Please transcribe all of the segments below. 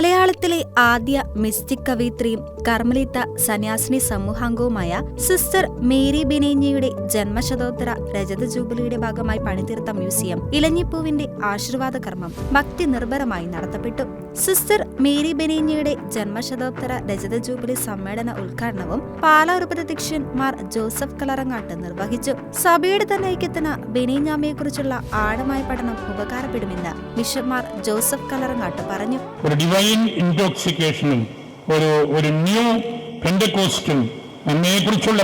മലയാളത്തിലെ ആദ്യ മിസ്റ്റിക് കവയിത്രിയും കർമ്മലിത്ത സന്യാസിനി സമൂഹാംഗവുമായ സിസ്റ്റർ മേരി ബിനേഞ്ഞിയുടെ ജന്മശതോത്തര രജത ജൂബിലിയുടെ ഭാഗമായി പണിതീർത്ത മ്യൂസിയം ഇലഞ്ഞിപ്പൂവിന്റെ ആശീർവാദ കർമ്മം ഭക്തി നിർഭരമായി നടത്തപ്പെട്ടു. സിസ്റ്റർ മേരി ബെനീനിയുടെ ജന്മശതോത്തര രജത ജൂബിലി സമ്മേളന ഉദ്ഘാടനവും പാലാറുപതധ്യക്ഷൻ മാർ ജോസഫ് കളറങ്ങാട്ട് നിർവഹിച്ചു. സഭയുടെ തന്നെ ഐക്യത്തിന് ബെനീഞ്ഞാമയെക്കുറിച്ചുള്ള ആഴമായ പഠനം ഉപകാരപ്പെടുമെന്ന് ബിഷപ്പ് മാർ ജോസഫ് കളറങ്ങാട്ട് പറഞ്ഞു. ഒരു ഇൻടോക്സിക്കേഷനും ഒരു ഒരു ന്യൂ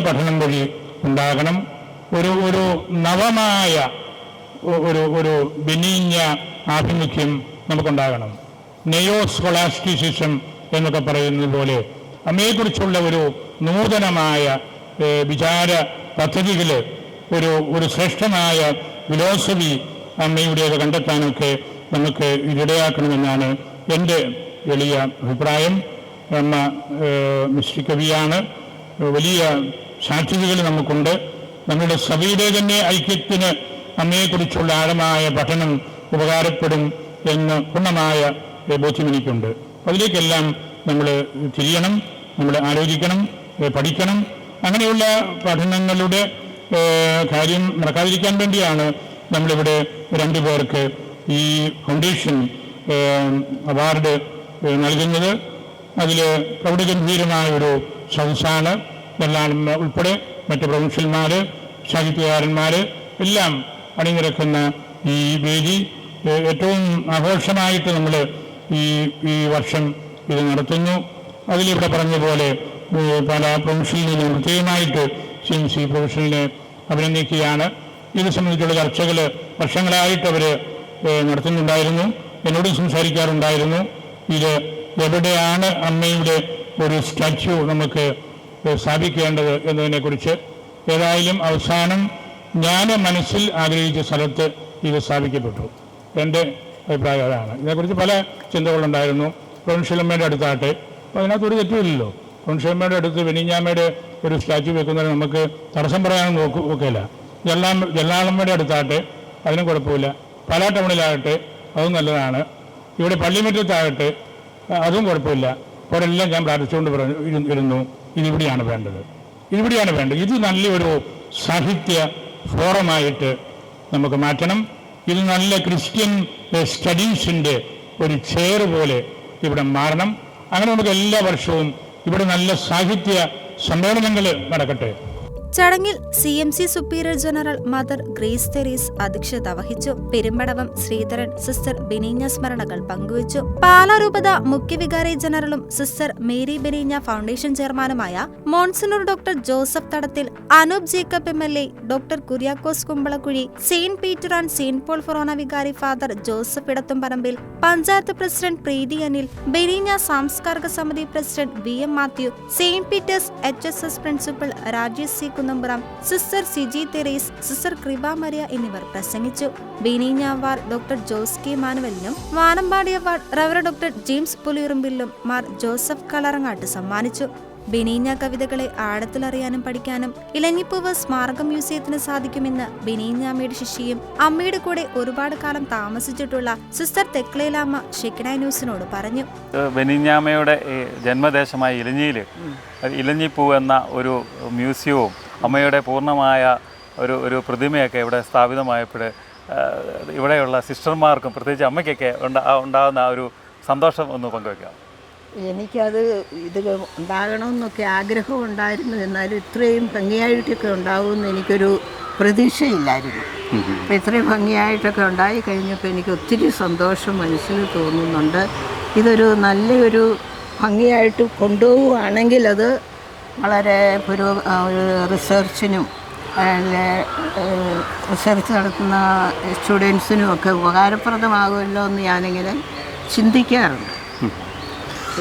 പഠനം വഴി ഉണ്ടാകണം. ഒരു ഒരു നവമായ ഒരു ഒരു ബെനീഞ്ഞ ആഭിമുഖ്യം നമുക്കുണ്ടാകണം. നെയോ സ്കൊളാസ്റ്റിസിസം എന്നൊക്കെ പറയുന്നത് പോലെ അമ്മയെക്കുറിച്ചുള്ള ഒരു നൂതനമായ വിചാര പദ്ധതികൾ ഒരു ഒരു ശ്രേഷ്ഠമായ ഫിലോസഫി അമ്മയുടേത് കണ്ടെത്താനൊക്കെ നമുക്ക് ഇടയാക്കണമെന്നാണ് എന്റെ എളിയ അഭിപ്രായം. അമ്മ ഏഹ്, കവിയാണ്. വലിയ സാധ്യതകൾ നമുക്കുണ്ട്. നമ്മുടെ സഭയുടെ തന്നെ ഐക്യത്തിന് അമ്മയെക്കുറിച്ചുള്ള ആഴമായ പഠനം ഉപകാരപ്പെടും എന്ന് പൂർണമായ ബോധ്യം എനിക്കുണ്ട് അതിലേക്കെല്ലാം നമ്മൾ തിരിയണം നമ്മൾ ആലോചിക്കണം പഠിക്കണം. അങ്ങനെയുള്ള പഠനങ്ങളുടെ കാര്യം നടക്കാതിരിക്കാൻ വേണ്ടിയാണ് നമ്മളിവിടെ രണ്ടു പേർക്ക് ഈ ഫൗണ്ടേഷൻ അവാർഡ് നൽകുന്നത്. അതിൽ പ്രൗഢഗംഭീരമായ ഒരു സദസ്സാണ് എല്ലാം ഉൾപ്പെടെ മറ്റ് പ്രൊഫഷണൽമാർ സാഹിത്യകാരന്മാർ എല്ലാം അണിനിരക്കുന്ന ഈ വേദി ഏറ്റവും ആഘോഷമായിട്ട് നമ്മൾ ഈ ഈ വർഷം ഇത് നടത്തുന്നു. അതിലിവിടെ പറഞ്ഞ പോലെ പല പ്രൊഫഷണലിനും പ്രത്യേകമായിട്ട് സി എം സി പ്രൊഫഷണലിനെ അഭിനന്ദിക്കുകയാണ്. ഇത് സംബന്ധിച്ചുള്ള ചർച്ചകൾ വർഷങ്ങളായിട്ട് അവർ നടത്തുന്നുണ്ടായിരുന്നു. എന്നോടും സംസാരിക്കാറുണ്ടായിരുന്നു. ഇത് എവിടെയാണ് അമ്മയുടെ ഒരു സ്റ്റാച്യു നമുക്ക് സ്ഥാപിക്കേണ്ടത് എന്നതിനെക്കുറിച്ച്. ഏതായാലും അവസാനം ഞാൻ മനസ്സിൽ ആഗ്രഹിച്ച സ്ഥലത്ത് ഇത് സ്ഥാപിക്കപ്പെട്ടു. എന്റെ അഭിപ്രായം അതാണ് ഇതേക്കുറിച്ച് പല ചിന്തകളുണ്ടായിരുന്നു. പ്രൊവിൻഷ്യലമ്മയുടെ അടുത്താട്ടെ അപ്പോൾ അതിനകത്ത് ഒരു തെറ്റുമില്ലല്ലോ. പ്രൊവിൻഷ്യലമ്മയുടെ അടുത്ത് വെനിഞ്ഞാമ്മയുടെ ഒരു സ്റ്റാച്യു വെക്കുന്നതിന് നമുക്ക് തടസ്സം പറയാൻ നോക്കൂ നോക്കില്ല ജല്ലാമ ജല്ലാളമ്മയുടെ അടുത്താട്ടെ അതിനും കുഴപ്പമില്ല. പല ടൗണിലാകട്ടെ. അതും നല്ലതാണ്. ഇവിടെ പള്ളിമുറ്റത്താകട്ടെ. അതും കുഴപ്പമില്ല. അവരെല്ലാം ഞാൻ പ്രാർത്ഥിച്ചുകൊണ്ട് പറഞ്ഞു ഇരു- ഇരുന്നു. ഇതിവിടെയാണ് വേണ്ടത്. ഇതിവിടെയാണ് വേണ്ടത്. ഇത് നല്ലൊരു സാഹിത്യ ഫോറമായിട്ട് നമുക്ക് മാറ്റണം. ഇത് നല്ല ക്രിസ്ത്യൻ സ്റ്റഡീസിന്റെ ഒരു ചെയർ പോലെ ഇവിടെ മാറണം. അങ്ങനെ നമുക്ക് എല്ലാ വർഷവും ഇവിടെ നല്ല സാഹിത്യ സമ്മേളനങ്ങൾ നടക്കട്ടെ. ചടങ്ങിൽ C M C superior general mother Grace Therese അധ്യക്ഷത വഹിച്ചു. പെരുമ്പടവം ശ്രീധരൻ സിസ്റ്റർ ബെനീഞ്ഞ സ്മരണകൾ പങ്കുവച്ചു. പാലാരൂപത മുഖ്യവികാരി ജനറലും സിസ്റ്റർ മേരി ബെനീഞ്ഞ ഫൗണ്ടേഷൻ ചെയർമാനുമായ monsignor doctor Joseph Thadathil Anoop Jacob M L A doctor Kuriakose Kumbalakuzhi saint Peter and saint Paul forane വികാരി father Joseph Edathumparambil panchayat president Preethi Anil Benigna സാംസ്കാരിക സമിതി president V M Mathew saint Peter's H S S principal Rajesh C Kunnampuram sister Siji Therese sister Kripa എന്നിവർ പ്രസംഗിച്ചു. Beninja award doctor Jose K മാനുവലിനും Vanambadi award റവറ doctor James പുലിയുറുമ്പിലും Mar Joseph Kallarangatt സമ്മാനിച്ചു. ബെനീഞ്ഞ കവിതകളെ ആഴത്തിലറിയാനും പഠിക്കാനും ഇലഞ്ഞിപ്പൂവ് സ്മാരക മ്യൂസിയത്തിന് സാധിക്കുമെന്ന് ബെനീഞ്ഞാമ്മയുടെ ശിഷ്യയും അമ്മയുടെ കൂടെ ഒരുപാട് കാലം താമസിച്ചിട്ടുള്ള സിസ്റ്റർ തെക്ലേലാമ്മ ഷെക്കിനായ ന്യൂസിനോട് പറഞ്ഞു. ബിനീഞ്ഞാമ്മയുടെ ജന്മദേശമായ ഇലഞ്ഞിയിൽ ഇലഞ്ഞിപ്പൂവ് എന്ന ഒരു മ്യൂസിയവും അമ്മയുടെ പൂർണമായ ഒരു ഒരു പ്രതിമയൊക്കെ ഇവിടെ സ്ഥാപിതമായപ്പോൾ ഇവിടെയുള്ള സിസ്റ്റർമാർക്കും പ്രത്യേകിച്ച് അമ്മയ്ക്കൊക്കെ ഉണ്ടാ ഉണ്ടാകുന്ന ആ ഒരു സന്തോഷം ഒന്ന് പങ്കുവയ്ക്കാം എനിക്കത് ഇത് ഉണ്ടാകണമെന്നൊക്കെ ആഗ്രഹം ഉണ്ടായിരുന്നു. എന്നാലും ഇത്രയും ഭംഗിയായിട്ടൊക്കെ ഉണ്ടാകുമെന്ന് എനിക്കൊരു പ്രതീക്ഷയില്ലായിരുന്നു. അപ്പോൾ ഇത്രയും ഭംഗിയായിട്ടൊക്കെ ഉണ്ടായി കഴിഞ്ഞപ്പോൾ എനിക്ക് ഒത്തിരി സന്തോഷം മനസ്സിൽ തോന്നുന്നുണ്ട്. ഇതൊരു നല്ലൊരു ഭംഗിയായിട്ട് കൊണ്ടുപോവുകയാണെങ്കിൽ അത് വളരെ പുരോ ഒരു റിസർച്ചിനും റിസർച്ച് നടത്തുന്ന സ്റ്റുഡൻസിനും ഒക്കെ ഉപകാരപ്രദമാകുമല്ലോ എന്ന് ഞാനിങ്ങനെ ചിന്തിക്കാറുണ്ട്.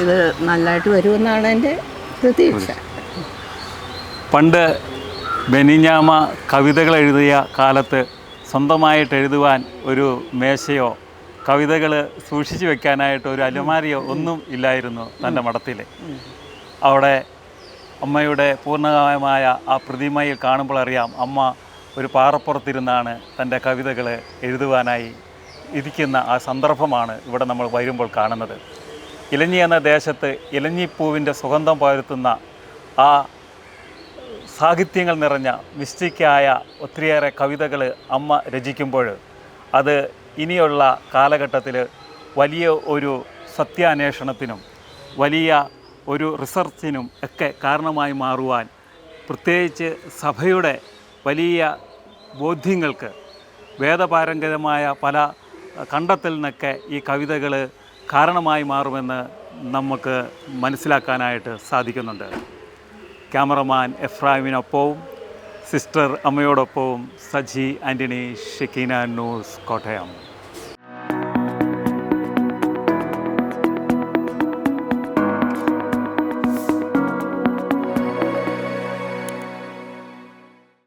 ഇത് നല്ലതായിട്ട് വരുമെന്നാണ് എന്റെ പ്രതീക്ഷ. പണ്ട് ബെനിഞ്ഞാമ കവിതകൾ എഴുതിയ കാലത്ത് സ്വന്തമായിട്ട് എഴുതുവാൻ ഒരു മേശയോ കവിതകൾ സൂക്ഷിച്ചു വെക്കാനായിട്ട് ഒരു അലമാരിയോ ഒന്നും ഇല്ലായിരുന്നു തന്റെ മഠത്തിൽ അവിടെ അമ്മയുടെ പൂർണമായ ആ പ്രതിമയിൽ കാണുമ്പോൾ അറിയാം അമ്മ ഒരു പാറപ്പുറത്തിരുന്നാണ് തന്റെ കവിതകൾ എഴുതുവാനായി ഇരിക്കുന്ന ആ സന്ദർഭമാണ് ഇവിടെ നമ്മൾ വരുമ്പോൾ കാണുന്നത്. ഇലഞ്ഞി എന്ന ദേശത്ത് ഇലഞ്ഞിപ്പൂവിന്റെ സുഗന്ധം പകർത്തുന്ന ആ സാഹിത്യങ്ങൾ നിറഞ്ഞ മിസ്റ്റിക്കായ ഒത്തിരിയേറെ കവിതകൾ അമ്മ രചിക്കുമ്പോൾ അത് ഇനിയുള്ള കാലഘട്ടത്തിൽ വലിയ ഒരു സത്യാന്വേഷണത്തിനും വലിയ ഒരു റിസർച്ചിനും ഒക്കെ കാരണമായി മാറുവാൻ പ്രത്യേകിച്ച് സഭയുടെ വലിയ ബോധ്യങ്ങൾക്ക് വേദപാരംഗതമായ പല കണ്ടെത്തലിനൊക്കെ ഈ കവിതകൾ കാരണമായി മാറുമെന്ന് നമുക്ക് മനസ്സിലാക്കാനായിട്ട് സാധിക്കുന്നുണ്ട്. ക്യാമറമാൻ എഫ്രാമിനൊപ്പവും sister അമ്മയോടൊപ്പവും Saji Antony Shekinah news Kottayam.